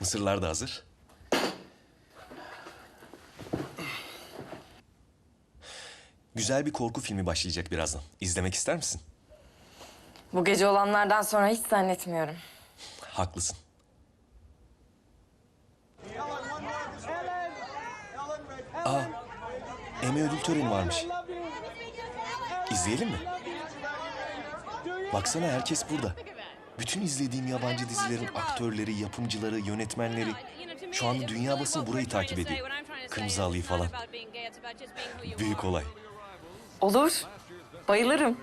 Mısırlar da hazır. Güzel bir korku filmi başlayacak birazdan. İzlemek ister misin? Bu gece olanlardan sonra hiç zannetmiyorum. Haklısın. Aa, Emmy ödül töreni varmış. İzleyelim mi? Baksana herkes burada. Bütün izlediğim yabancı dizilerin aktörleri, yapımcıları, yönetmenleri. Şu anda dünya basını burayı takip ediyor. Kırmızı halıyı falan. Büyük olay. Olur. Bayılırım.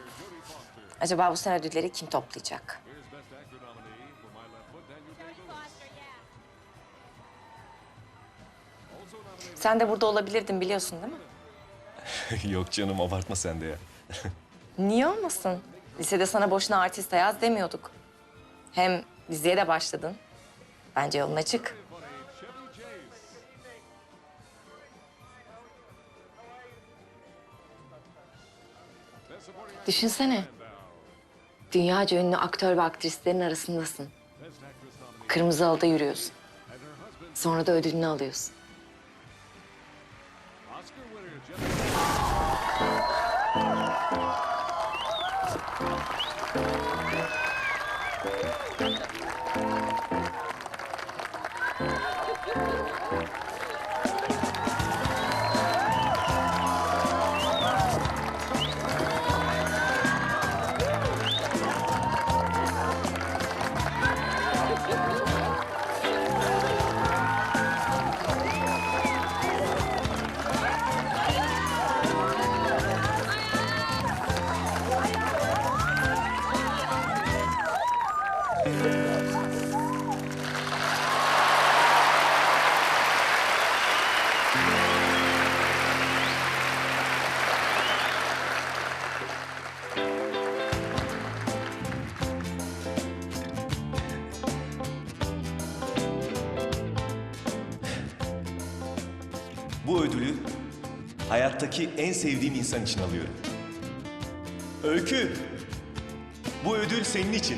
Acaba bu sene ödülleri kim toplayacak? Sen de burada olabilirdin biliyorsun değil mi? Yok canım abartma sen de ya. Niye olmasın? Lisede sana boşuna artist yaz demiyorduk. Hem diziye de başladın. Bence yolun açık. Düşünsene. Dünyaca ünlü aktör ve aktrislerin arasındasın. Kırmızı halıda yürüyorsun. Sonra da ödülünü alıyorsun. Bu ödülü hayattaki en sevdiğim insan için alıyorum. Öykü, bu ödül senin için.